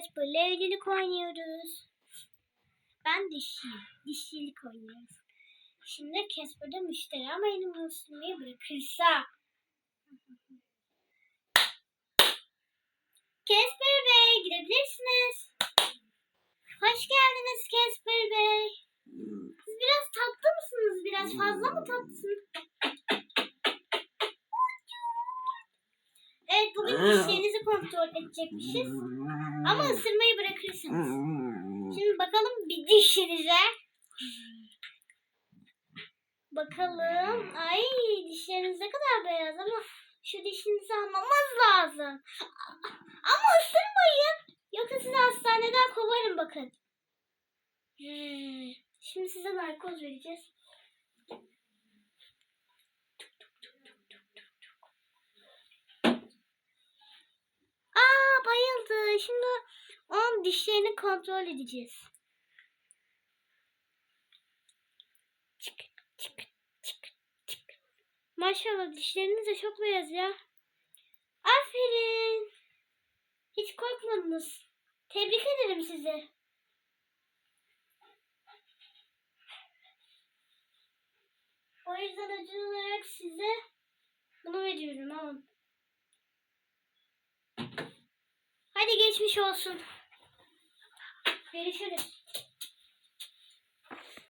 Casper'la evlilik oynuyoruz. Ben dişi, dişilik oynuyoruz. Şimdi Casper'da müşteri ama elimi ısırmayı bırakırsa. Casper Bey girebilirsiniz. Hoş geldiniz Casper Bey. Siz biraz tatlı mısınız? Biraz fazla mı tatlısınız? Evet bugün dişlerinizi kontrol edecekmişiz. Ama ısırmayı bırakırsınız. Şimdi bakalım bir dişinize. Bakalım. Ay dişleriniz ne kadar beyaz ama şu dişinizi almamız lazım. Ama ısırmayın. Yoksa sizi hastaneden kovarım bakın. Hmm. Şimdi size narkoz vereceğiz. Dişlerini kontrol edeceğiz. Çık çık çık çık. Maşallah dişleriniz de çok beyaz ya. Aferin. Hiç korkmadınız. Tebrik ederim sizi. O yüzden ödül olarak size bunu veriyorum. Alın. Hadi geçmiş olsun. Görüşürüz.